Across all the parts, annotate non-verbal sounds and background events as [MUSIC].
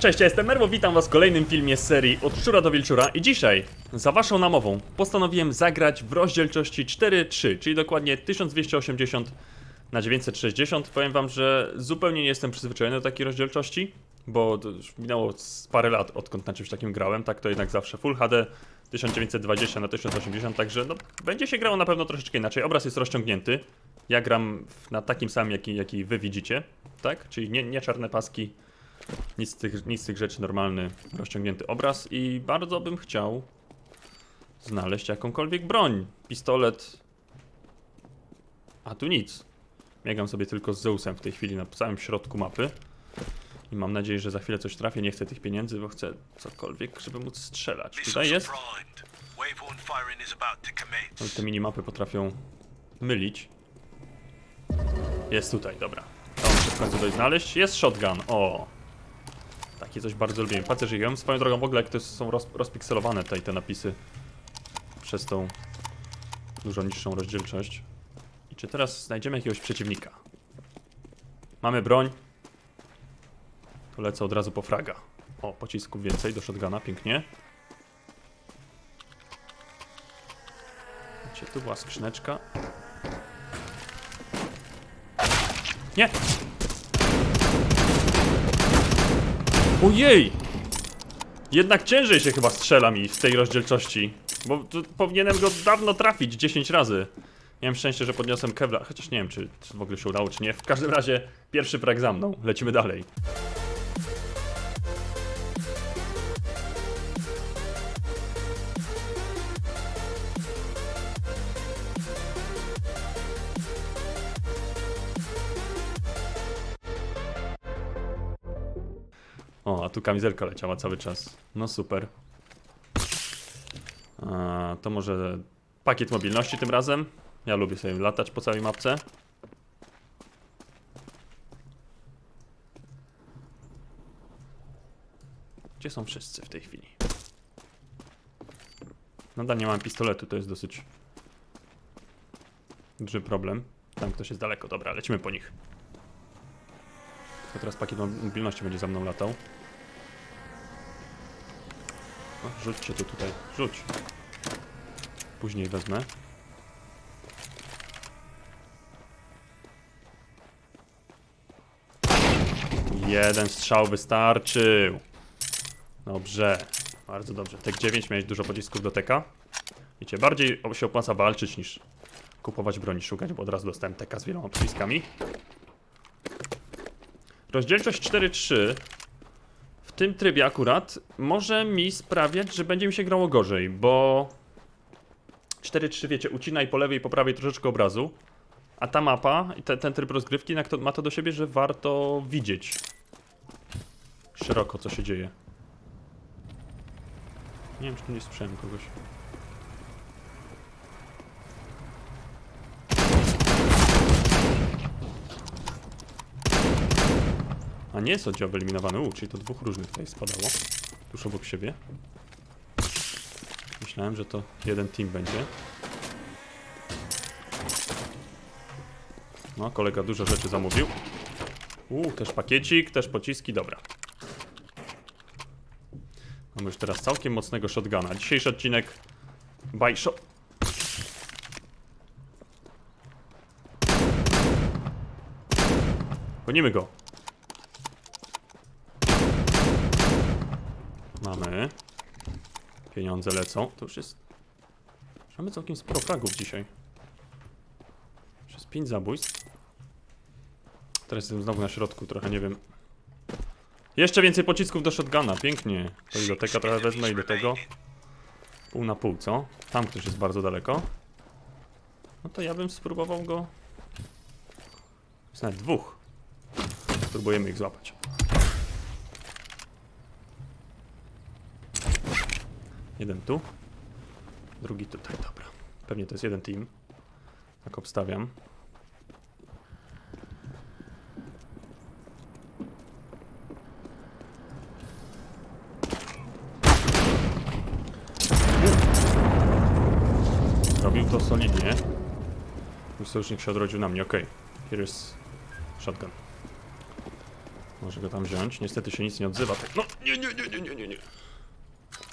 Cześć, ja jestem Merwo, witam was w kolejnym filmie z serii Od Szczura do Wilczura i dzisiaj, za waszą namową, postanowiłem zagrać w rozdzielczości 4-3, czyli dokładnie 1280 na 960. Powiem wam, że zupełnie nie jestem przyzwyczajony do takiej rozdzielczości, bo już minęło parę lat odkąd na czymś takim grałem, tak to jednak zawsze Full HD 1920 na 1080, także no, będzie się grało na pewno troszeczkę inaczej. Obraz jest rozciągnięty, ja gram na takim samym, jaki, jaki wy widzicie, tak? Czyli nie, nie czarne paski, nic z, tych, nic z tych rzeczy, normalny, rozciągnięty obraz i bardzo bym chciał znaleźć jakąkolwiek broń. Pistolet. A tu nic. Biegam sobie tylko z Zeusem w tej chwili na samym środku mapy. I mam nadzieję, że za chwilę coś trafię. Nie chcę tych pieniędzy, bo chcę cokolwiek, żeby móc strzelać. Tutaj jest. Ale te minimapy potrafią mylić. Jest tutaj, dobra. To muszę w końcu coś znaleźć. Jest shotgun, o! Takie coś bardzo lubię. Pacerzyłem. Swoją drogą w ogóle jak to są roz, rozpikselowane tutaj te napisy przez tą dużo niższą rozdzielczość. I czy teraz znajdziemy jakiegoś przeciwnika? Mamy broń. To lecę od razu po fraga. O, pocisków więcej do shotguna, pięknie. Gdzie tu była skrzyneczka? Nie! Ojej! Jednak ciężej się chyba strzela mi w tej rozdzielczości. Bo tu powinienem go dawno trafić 10 razy. Miałem szczęście, że podniosłem Kevlar, chociaż nie wiem, czy, czy w ogóle się udało, czy nie. W każdym razie pierwszy frag za mną. Lecimy dalej. Tu kamizelka leciała cały czas. No super. A, to może pakiet mobilności tym razem. Ja lubię sobie latać po całej mapce. Gdzie są wszyscy w tej chwili? Nadal nie mam pistoletu, to jest dosyć duży problem. Tam ktoś jest daleko, dobra, lecimy po nich. To teraz pakiet mob- mobilności będzie za mną latał. O, rzućcie to tutaj, rzuć. Później wezmę. Jeden strzał wystarczył. Dobrze, bardzo dobrze. Tek 9 miałeś dużo pocisków do teka. Wiecie, bardziej się opłaca walczyć niż kupować broń i szukać, bo od razu dostałem teka z wieloma pociskami. Rozdzielczość 4-3 w tym trybie akurat może mi sprawiać, że będzie mi się grało gorzej, bo 4-3 wiecie, ucina i po lewej i po prawej troszeczkę obrazu, a ta mapa i te, ten tryb rozgrywki to, ma to do siebie, że warto widzieć szeroko co się dzieje. Nie wiem, czy tu nie słyszałem kogoś. Nie jest oddział wyeliminowany, u, czyli to dwóch różnych tutaj spadało. Tuż obok siebie. Myślałem, że to jeden team będzie. No, kolega dużo rzeczy zamówił. U, też pakiecik, też pociski, dobra. Mamy już teraz całkiem mocnego shotguna. Dzisiejszy odcinek by shot. Gonimy go. Mamy. Pieniądze lecą. To już jest. Mamy całkiem sporo fragów dzisiaj. Przez 5 zabójstw. Teraz jestem znowu na środku, trochę nie wiem. Jeszcze więcej pocisków do shotguna, pięknie. To do trochę wezmę i do tego. Pół na pół, co? Tam ktoś jest bardzo daleko. No to ja bym spróbował go. Jest nawet dwóch. Spróbujemy ich złapać. Jeden tu, drugi tutaj, dobra. Pewnie to jest jeden team. Tak obstawiam. Robił to solidnie. Mój sojusznik się odrodził na mnie, okej. Here is shotgun. Może go tam wziąć. Niestety się nic nie odzywa. Tak. No, nie, nie, nie, nie, nie, nie.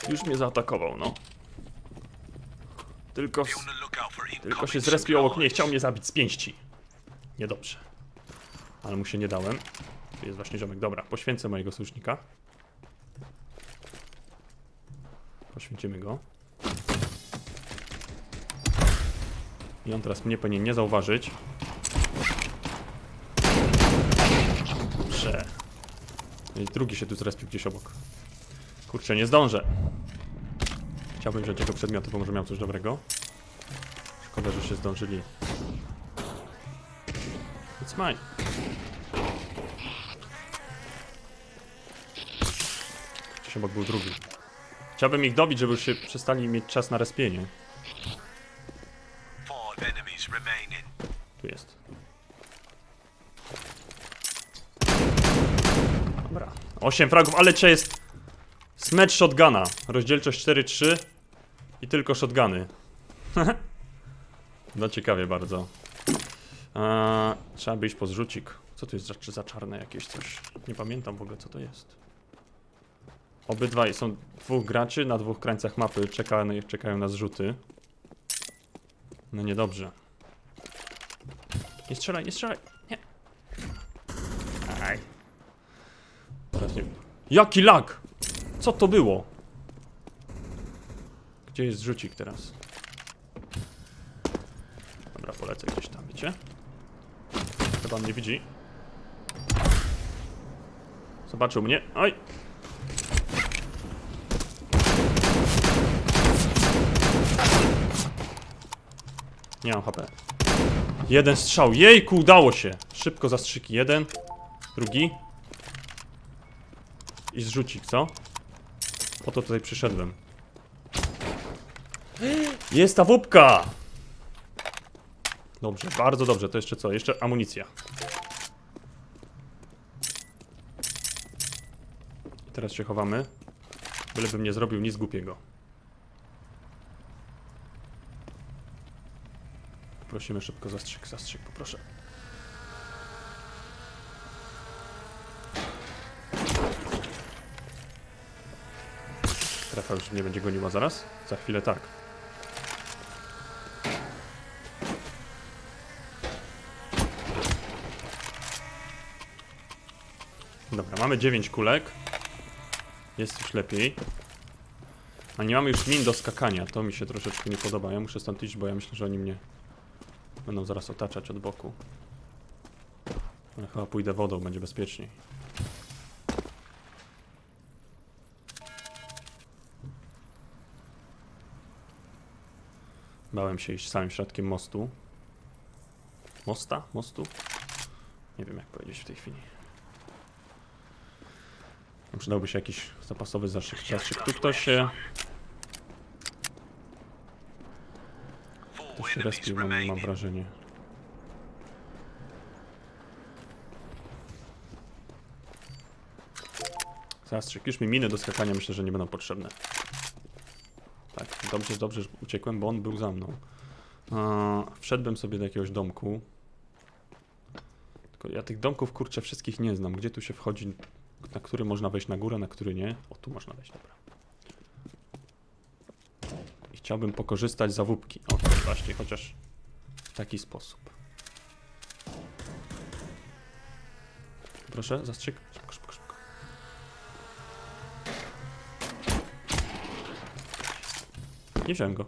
Już mnie zaatakował, no. Tylko, tylko się zrespił obok mnie. Chciał mnie zabić z pięści. Niedobrze. Ale mu się nie dałem. Tu jest właśnie ziomek. Dobra, poświęcę mojego sojusznika. Poświęcimy go. I on teraz mnie powinien nie zauważyć. Dobrze. I drugi się tu zrespił gdzieś obok. Kurczę, nie zdążę. Chciałbym wziąć jego przedmioty, bo może miał coś dobrego. Szkoda, że się zdążyli. It's mine. Gdzieś obok był drugi. Chciałbym ich dobić, żeby już się przestali mieć czas na respienie. Tu jest. Dobra. 8 fragów, ale dzisiaj jest smecz shotguna. Rozdzielczość 4-3 i tylko shotguny. [LAUGHS] no ciekawie bardzo. Eee, trzeba by iść po zrzucik. Co to jest za, za czarne jakieś coś? Nie pamiętam w ogóle co to jest. Obydwaj są dwóch graczy na dwóch krańcach mapy. Czeka, czekają na zrzuty. No niedobrze. Nie strzelaj, nie strzelaj. Nie. Aj. Jaki lag? Co to było? Gdzie jest rzucik teraz? Dobra, polecę gdzieś tam, wiecie? Chyba mnie widzi. Zobaczył mnie. Oj! Nie mam HP. Jeden strzał. Jejku, udało się. Szybko zastrzyki. Jeden. Drugi. I zrzucik, co? Po to tutaj przyszedłem. Jest ta wupka! Dobrze, bardzo dobrze. To jeszcze co? Jeszcze amunicja. Teraz się chowamy. Bylebym nie zrobił nic głupiego. Prosimy szybko zastrzyk, zastrzyk, poproszę. Strefa już nie będzie goniła zaraz? Za chwilę tak. Dobra, mamy 9 kulek. Jest już lepiej. A nie mamy już min do skakania. To mi się troszeczkę nie podoba. Ja muszę stąd iść, bo ja myślę, że oni mnie będą zaraz otaczać od boku. Ale chyba pójdę wodą, będzie bezpieczniej. Bałem się iść samym środkiem mostu. Mosta? Mostu? Nie wiem jak powiedzieć w tej chwili. Przydałby się jakiś zapasowy zastrzyk. zastrzyk. Tu ktoś się, ktoś się respił, mam, mam wrażenie. Zastrzyk. Już mi miny do skakania myślę, że nie będą potrzebne. Tak, dobrze, dobrze, że uciekłem, bo on był za mną. A, wszedłbym sobie do jakiegoś domku. Tylko ja tych domków, kurczę, wszystkich nie znam. Gdzie tu się wchodzi, na który można wejść na górę, na który nie? O, tu można wejść, dobra. I chciałbym pokorzystać z zawódki. O, właśnie, chociaż w taki sposób. Proszę, zastrzyk. Szybko, szybko, szybko. Nie wziąłem go.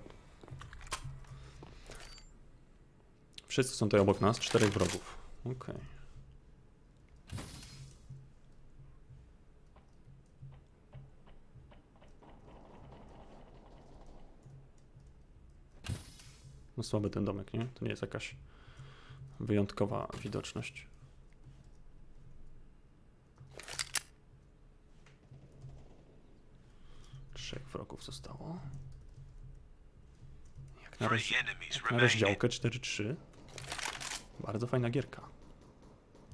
Wszyscy są tutaj obok nas, czterech wrogów. Okej. No słaby ten domek, nie? To nie jest jakaś wyjątkowa widoczność. Trzech wrogów zostało na, roz... na rozdziałkę 4-3. Bardzo fajna gierka.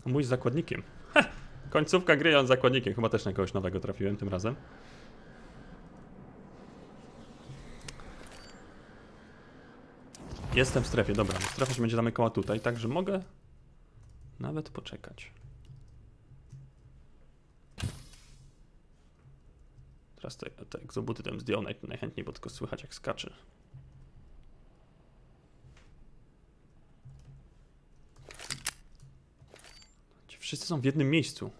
A mój z zakładnikiem. Heh, końcówka gry on z zakładnikiem. Chyba też na kogoś nowego trafiłem tym razem. Jestem w strefie, dobra. Strefa się będzie zamykała tutaj, także mogę nawet poczekać. Teraz te, te egzobuty tam zdjął naj, najchętniej, bo tylko słychać jak skacze. Wszyscy są w jednym miejscu.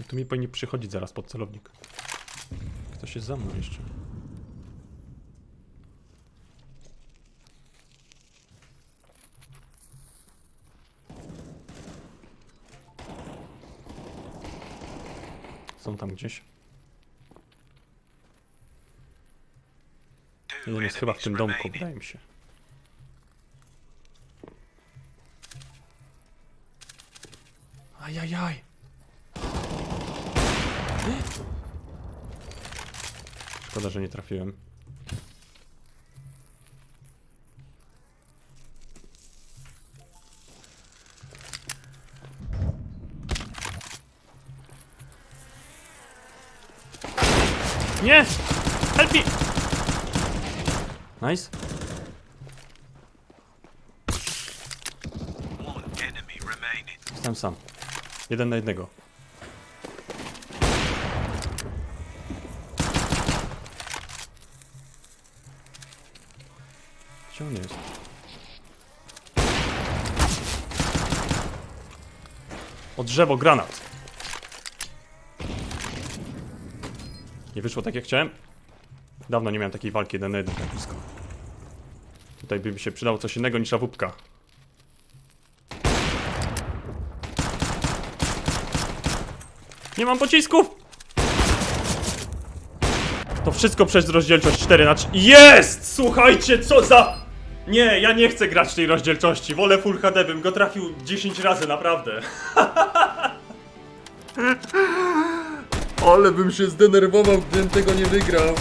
I tu mi powinni przychodzić zaraz pod celownik. Ktoś jest za mną jeszcze. Są tam gdzieś. Jeden jest chyba w tym domku, wydaje mi się. Ajajaj. Szkoda, że nie trafiłem. Nie! Help me! Nice. Jestem sam. Jeden na jednego. Gdzie on jest? O drzewo, granat! Nie wyszło tak jak chciałem. Dawno nie miałem takiej walki jeden na jeden tak blisko. Tutaj by mi się przydało coś innego niż awupka. Nie mam pocisków! To wszystko przez rozdzielczość 4 na 3. Jest! Słuchajcie, co za... Nie, ja nie chcę grać tej rozdzielczości. Wolę Full HD, bym go trafił 10 razy, naprawdę. [LAUGHS] Ale bym się zdenerwował, gdybym tego nie wygrał.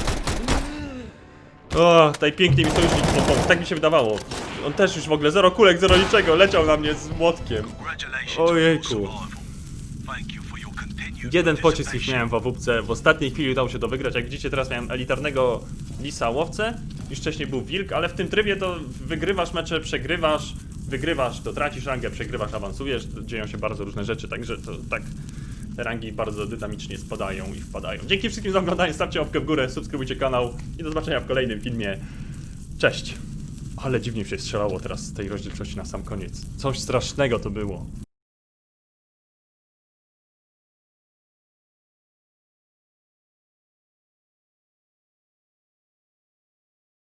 O, tutaj pięknie mi sojusznik pomógł, tak mi się wydawało. On też już w ogóle zero kulek, zero niczego, leciał na mnie z młotkiem. Ojejku. Jeden pocisk ich miałem w awupce, w ostatniej chwili udało się to wygrać. Jak widzicie, teraz miałem elitarnego lisa łowcę, już wcześniej był wilk, ale w tym trybie to wygrywasz mecze, przegrywasz, wygrywasz, to tracisz rangę, przegrywasz, awansujesz, dzieją się bardzo różne rzeczy, także to tak te rangi bardzo dynamicznie spadają i wpadają. Dzięki wszystkim za oglądanie, stawcie łapkę w górę, subskrybujcie kanał i do zobaczenia w kolejnym filmie. Cześć! Ale dziwnie się strzelało teraz z tej rozdzielczości na sam koniec. Coś strasznego to było.